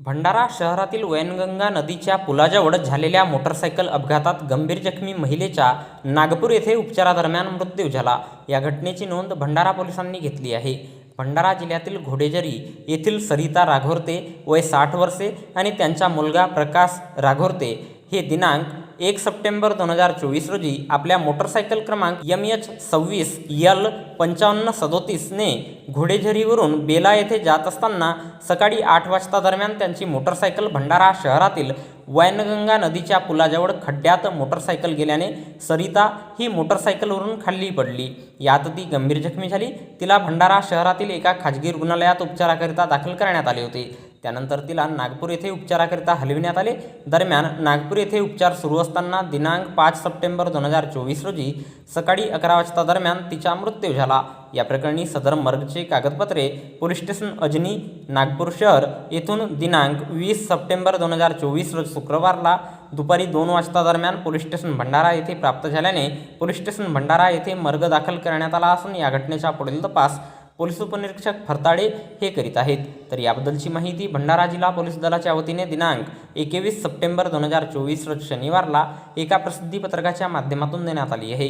भंडारा शहरातील वैनगंगा नदीच्या पुलाजवळ झालेल्या मोटरसायकल अपघातात गंभीर जखमी महिलेचा नागपूर येथे उपचारादरम्यान मृत्यू झाला. या घटनेची नोंद भंडारा पोलिसांनी घेतली आहे. भंडारा जिल्ह्यातील घोडेजरी येथील सरिता राघोरते वय साठ वर्षे आणि त्यांचा मुलगा प्रकाश राघोरते. हे दिनांक एक सप्टेंबर दोन हजार चोवीस रोजी आपल्या मोटरसायकल क्रमांक एम एच सव्वीस यल पंचावन्न सदोतीसने घोडेझरीवरून बेला येथे जात असताना सकाळी आठ वाजता दरम्यान त्यांची मोटरसायकल भंडारा शहरातील वैनगंगा नदीच्या पुलाजवळ खड्ड्यात मोटरसायकल गेल्याने सरिता ही मोटरसायकलवरून खाली पडली. यात ती गंभीर जखमी झाली. तिला भंडारा शहरातील एका खाजगी रुग्णालयात उपचाराकरिता दाखल करण्यात आले होते. त्यानंतर तिला नागपूर येथे उपचाराकरिता हलविण्यात आले. दरम्यान नागपूर येथे उपचार सुरू असताना दिनांक पाच सप्टेंबर दोन हजार चोवीस रोजी सकाळी अकरा वाजता दरम्यान तिचा मृत्यू झाला. या प्रकरणी सदर मर्गचे कागदपत्रे पोलीस स्टेशन अजनी नागपूर शहर येथून दिनांक वीस सप्टेंबर दोन हजार चोवीस रोज शुक्रवारला दुपारी दोन वाजता दरम्यान पोलीस स्टेशन भंडारा येथे प्राप्त झाल्याने पोलीस स्टेशन भंडारा येथे मर्ग दाखल करण्यात आला असून या घटनेचा पुढील तपास पोलीस उपनिरीक्षक फरताडे हे करीत आहेत. तर याबद्दलची माहिती भंडारा जिल्हा पोलीस दलाच्या वतीने दिनांक एकवीस सप्टेंबर दोन हजार चोवीस रोज शनिवारला एका प्रसिद्धीपत्रकाच्या माध्यमातून देण्यात आली आहे.